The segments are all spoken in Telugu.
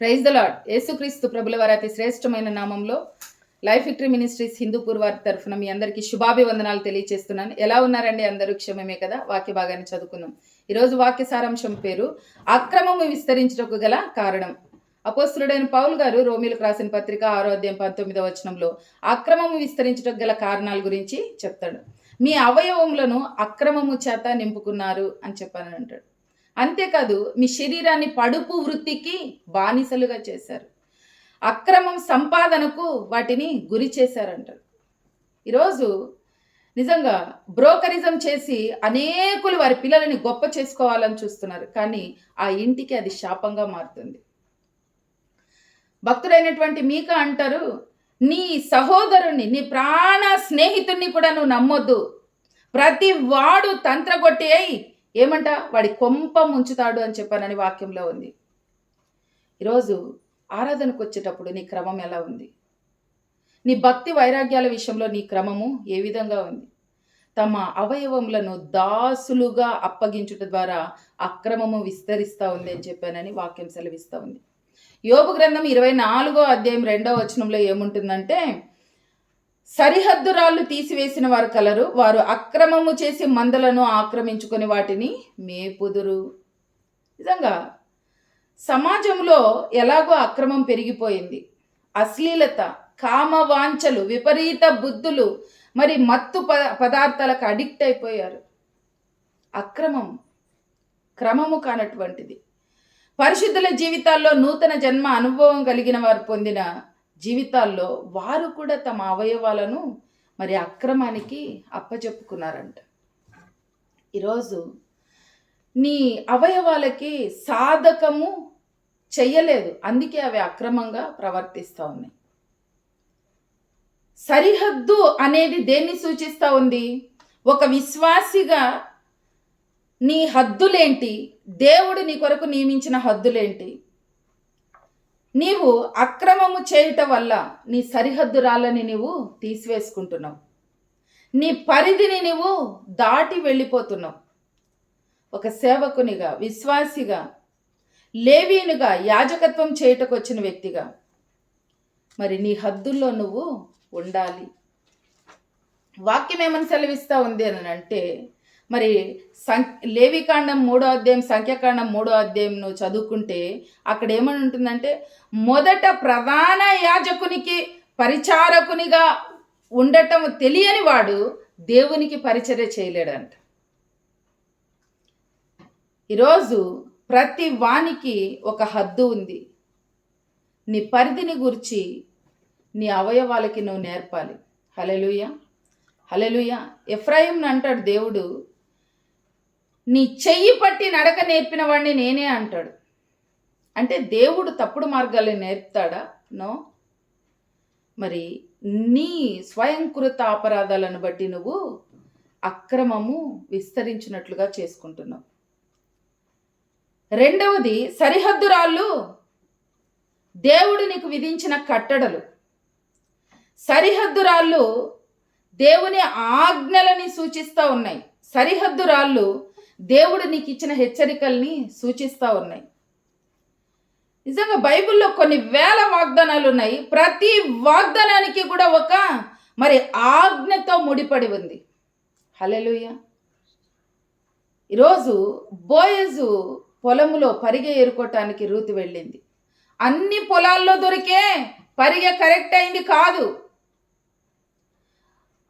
ప్రైజ్ ద లాడ్ యేసుక్రీస్తు ప్రభుల వారి అతి శ్రేష్టమైన నామంలో లైఫ్ విక్టరీ మినిస్ట్రీస్ హిందూపూర్ వారి తరఫున మీ అందరికీ శుభాభివందనాలు తెలియజేస్తున్నాను ఎలా ఉన్నారండి అందరూ? క్షమమే కదా? వాక్య భాగాన్ని చదువుకుందాం. ఈరోజు వాక్య సారాంశం పేరు అక్రమము విస్తరించటకు గల కారణం. అపోస్తుడైన పౌల్ గారు రోమిలకు రాసిన పత్రిక ఆరోగ్యం పంతొమ్మిదవ వచనంలో అక్రమము విస్తరించటకు గల కారణాల గురించి చెప్తాడు. మీ అవయవములను అక్రమము చేత నింపుకున్నారు అని చెప్పాను అంటాడు అంతేకాదు మీ శరీరాన్ని పడుపు వృత్తికి బానిసలుగా చేశారు. అక్రమం సంపాదనకు వాటిని గురి చేశారంటారు. ఈరోజు నిజంగా బ్రోకరిజం చేసి అనేకులు వారి పిల్లలని గొప్ప చేసుకోవాలని చూస్తున్నారు. కానీ ఆ ఇంటికి అది శాపంగా మారుతుంది. భక్తుడైనటువంటి మీక అంటారు నీ సహోదరుణ్ణి నీ ప్రాణ స్నేహితుణ్ణి కూడా నువ్వు నమ్మొద్దు. ప్రతి వాడు తంత్రగొట్టి అయి ఏమంట? వాడి కొంప ముంచుతాడు అని చెప్పానని వాక్యంలో ఉంది. ఈరోజు ఆరాధనకు వచ్చేటప్పుడు నీ క్రమం ఎలా ఉంది? నీ భక్తి వైరాగ్యాల విషయంలో నీ క్రమము ఏ విధంగా ఉంది? తమ అవయవములను దాసులుగా అప్పగించుట ద్వారా అక్రమము విస్తరిస్తూ ఉంది అని చెప్పానని వాక్యం సెలవిస్తూ ఉంది. యోగు గ్రంథం ఇరవై నాలుగో అధ్యాయం రెండో వచనంలో ఏముంటుందంటే సరిహద్దు రాళ్ళు తీసివేసిన వారు కలరు. వారు అక్రమము చేసి మందలను ఆక్రమించుకొని వాటిని మేపుదురు. నిజంగా సమాజంలో ఎలాగో అక్రమం పెరిగిపోయింది. అశ్లీలత కామవాంఛలు విపరీత బుద్ధులు మరి మత్తు ప పదార్థాలకు అడిక్ట్ అయిపోయారు. అక్రమం క్రమము కానటువంటిది. పరిశుద్ధుల జీవితాల్లో నూతన జన్మ అనుభవం కలిగిన వారు పొందిన జీవితాల్లో వారు కూడా తమ అవయవాలను మరి అక్రమానికి అప్పచెప్పుకున్నారంట ఈరోజు నీ అవయవాలకి సాధకము చెయ్యలేదు. అందుకే అవి అక్రమంగా ప్రవర్తిస్తూ ఉన్నాయి. సరిహద్దు అనేది దేన్ని సూచిస్తూ ఉంది? ఒక విశ్వాసిగా నీ హద్దులేంటి? దేవుడు నీ కొరకు నియమించిన హద్దులేంటి? నీవు అక్రమము చేయుట వల్ల నీ సరిహద్దు రాళ్ళని నీవు తీసివేసుకుంటున్నావు. నీ పరిధిని నీవు దాటి వెళ్ళిపోతున్నావు. ఒక సేవకునిగా విశ్వాసిగా లేవీనుగా యాజకత్వం చేయుటకు వచ్చిన వ్యక్తిగా మరి నీ హద్దుల్లో నువ్వు ఉండాలి. వాక్యం ఏమని సెలవిస్తూ ఉంది అని అంటే మరి సం లేవికాండం మూడో అధ్యాయం సంఖ్యాకాండం మూడో అధ్యాయం నువ్వు చదువుకుంటే అక్కడ ఏమని ఉంటుందంటే మొదట ప్రధాన యాజకునికి పరిచారకునిగా ఉండటం తెలియని వాడు దేవునికి పరిచర్య చేయలేడంట. ఈరోజు ప్రతి వానికి ఒక హద్దు ఉంది. నీ పరిధిని గురించి నీ అవయవాలకి నువ్వు నేర్పాలి. హలెలుయ హలెలుయ ఎఫ్రాయిం అంటాడు దేవుడు నీ చెయ్యి పట్టి నడక నేర్పిన వాడిని నేనే అంటాడు. అంటే దేవుడు తప్పుడు మార్గాలు నేర్పుతాడా? నో. మరి నీ స్వయంకృత అపరాధాలను బట్టి నువ్వు అక్రమము విస్తరించినట్లుగా చేసుకుంటున్నావు. రెండవది సరిహద్దు రాళ్ళు దేవుడు నీకు విధించిన కట్టడలు. సరిహద్దు రాళ్ళు దేవుని ఆజ్ఞలని సూచిస్తూ ఉన్నాయి. సరిహద్దు రాళ్ళు దేవుడు నీకు ఇచ్చిన హెచ్చరికల్ని సూచిస్తూ ఉన్నాయి. నిజంగా బైబిల్లో కొన్ని వేల వాగ్దానాలు ఉన్నాయి. ప్రతి వాగ్దానానికి కూడా ఒక మరి ఆజ్ఞతో ముడిపడి ఉంది. హలెలుయ ఈరోజు బోయజు పొలములో పరిగె ఏరుకోవటానికి రూతు వెళ్ళింది. అన్ని పొలాల్లో దొరికే పరిగె కరెక్ట్ అయింది కాదు.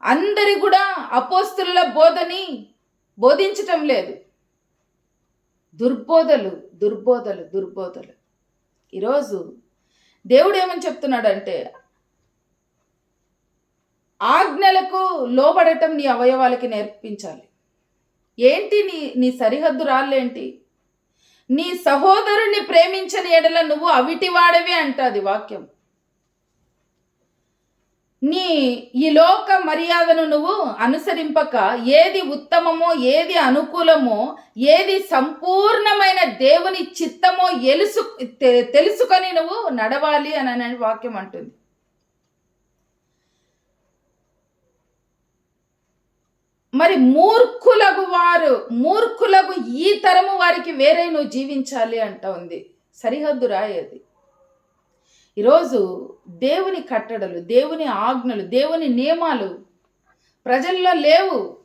అందరి కూడా అపోస్తుల బోధని బోధించటం లేదు. దుర్బోధలు దుర్బోధలు దుర్బోధలు. ఈరోజు దేవుడు ఏమని చెప్తున్నాడంటే ఆజ్ఞలకు లోబడటం నీ అవయవాలకి నేర్పించాలి. ఏంటి నీ నీ సరిహద్దు రాళ్ళేంటి? నీ సహోదరుణ్ణి ప్రేమించని ఎడల నువ్వు అవిటివాడవే అంటుంది వాక్యం. నీ ఈ లోక మర్యాదను నువ్వు అనుసరింపక ఏది ఉత్తమమో ఏది అనుకూలమో ఏది సంపూర్ణమైన దేవుని చిత్తమో ఎలుసు తెలుసుకొని నువ్వు నడవాలి అని అనే వాక్యం అంటుంది. మరి మూర్ఖులకు వారు మూర్ఖులకు ఈ తరము వారికి వేరే నువ్వు జీవించాలి అంట ఉంది. సరిహద్దు రాయేది ఈరోజు దేవుని కట్టడలు దేవుని ఆజ్ఞలు దేవుని నియమాలు ప్రజల్లో లేవు.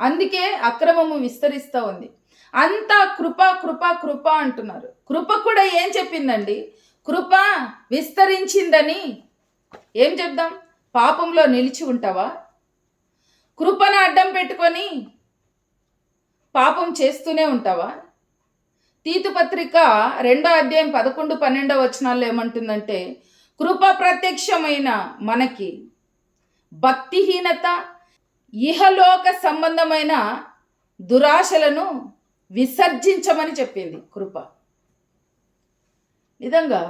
అందుకే అక్రమము విస్తరిస్తూ ఉంది. అంతా కృప కృప కృప అంటున్నారు. కృప కూడా ఏం చెప్పిందండి? కృప విస్తరించిందని ఏం చెప్దాం? పాపంలో నిలిచి ఉంటావా? కృపను అడ్డం పెట్టుకొని పాపం చేస్తూనే ఉంటావా? తీతు పత్రిక రెండో అధ్యాయం పదకొండు పన్నెండో వచనాల్లో ఏమంటుందంటే కృప ప్రత్యక్షమైన మనకి భక్తిహీనత ఇహలోక సంబంధమైన దురాశలను విసర్జించమని చెప్పింది కృప. నిజంగా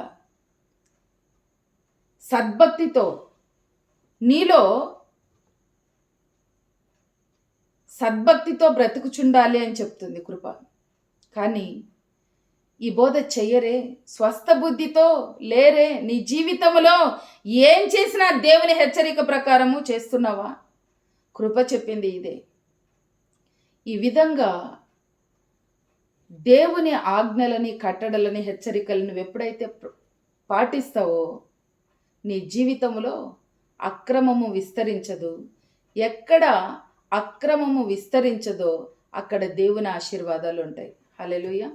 సద్భక్తితో నీలో సద్భక్తితో బ్రతుకుచుండాలి అని చెప్తుంది కృప. కానీ ఈ బోధ చెయ్యరే స్వస్థ బుద్ధితో లేరే నీ జీవితంలో ఏం చేసినా దేవుని హెచ్చరిక ప్రకారము చేస్తున్నావా? కృప చెప్పింది ఇదే. ఈ విధంగా దేవుని ఆజ్ఞలని కట్టడలని హెచ్చరికలను ఎప్పుడైతే పాటిస్తావో నీ జీవితంలో అక్రమము విస్తరించదు. ఎక్కడ అక్రమము విస్తరించదో అక్కడ దేవుని ఆశీర్వాదాలు ఉంటాయి. హల్లెలూయా.